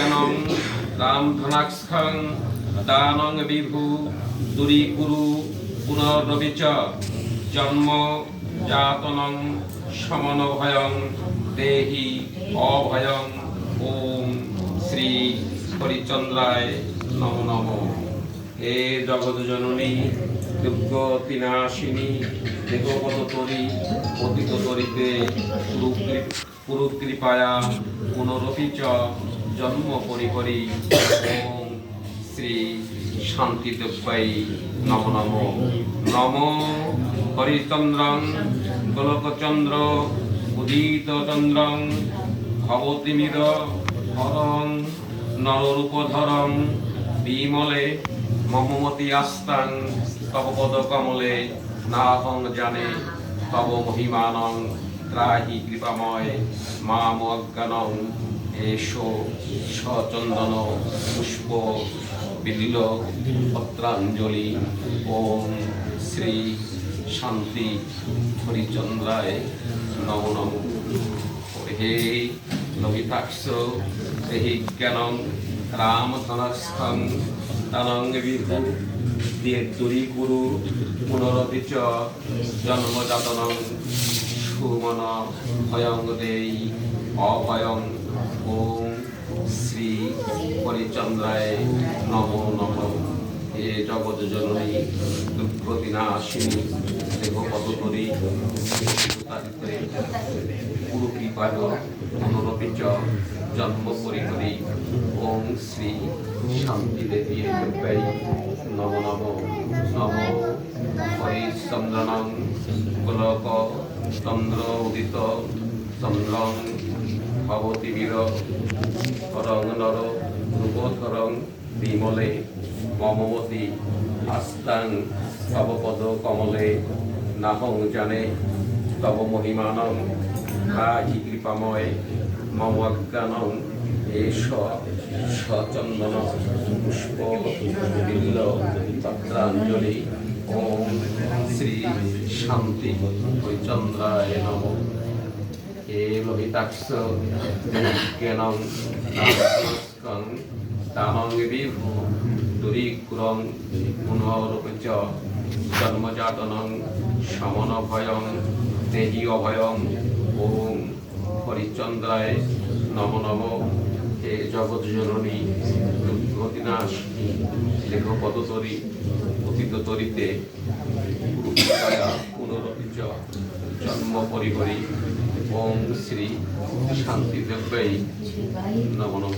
জ্ঞানং রামধনাক্ষং দানং বিভু দূরীকুরু পুনরবি চ। জন্ম যাতনং সমনভয়ং দেহি অভয়ং। ওম শ্রী হরিচন্দ্রায় নম নম। হে জগৎ জননী দুর্গতি নাশিনী দেহপদ তরি পতিত তরিতে পুরু কৃপায়া পুনরপি চ। জন্ম পরিহরি ওম শ্রী শান্তি দেব্যাই নম নম নম হরিচন্দ্রং গোলকচন্দ্র উদিত চন্দ্রং ভবতিমির হরং নররূপধরং বিমলে মমমতি আস্তাং তব পদ কমলে নাহং জানে তব মহিমানং ত্রাহি কৃপাময় মাম অজ্ঞানং এসো সচন্দন পুষ্প বিলিল পত্রাঞ্জলি ওম শ্রী শান্তি হরিচন্দ্রায় নম নম হে ললিতাক্ষ হি জ্ঞানং রামধনস্থং তনং বিভু দিয়ে দূরী কুরু পুনরপি চ জন্মজাতনং সুমন ভয়ং দেই অভয়ং ওম শ্রী হরিচন্দ্রায় নম নম হে জগৎ জননী দুঃখদিনাশিনী দেহ পদতরী তারিতে গুরু কৃপায় অনুরপি জন্ম পরিহরি ওম শ্রী শান্তি দেবী দেব্যাই নম নম নম হরিচন্দ্রনং গোলক চন্দ্র উদিত চন্দ্রং ভবতি বীর করং নর রূপধরং বিমলে মমবতী আস্তাং তব পদ কমলে নাহং জানে তব মহিমানং রাহি কৃপাময় মম অজ্ঞানং এষ সচন্দন পুষ্প বিল্ল পত্রাঞ্জলি ওম শ্রী শান্তি হরিচন্দ্রায় নমঃ হে লোহিতাক্ষ জ্ঞানং নামস্কং দানং বিভু দুরীকুরং পুনরূপচ জন্মজাতনং সমনভয়ং দেহি অভয়ং ওম হরিচন্দ্রায় নম নম হে জগৎ জননী দুর্গতিনাশিনী দেহ পদতরি অতীত তরিতে পুনরপিচ জন্ম পরিহরি, ওম শ্রী শান্তি দেব্যাই নম নম।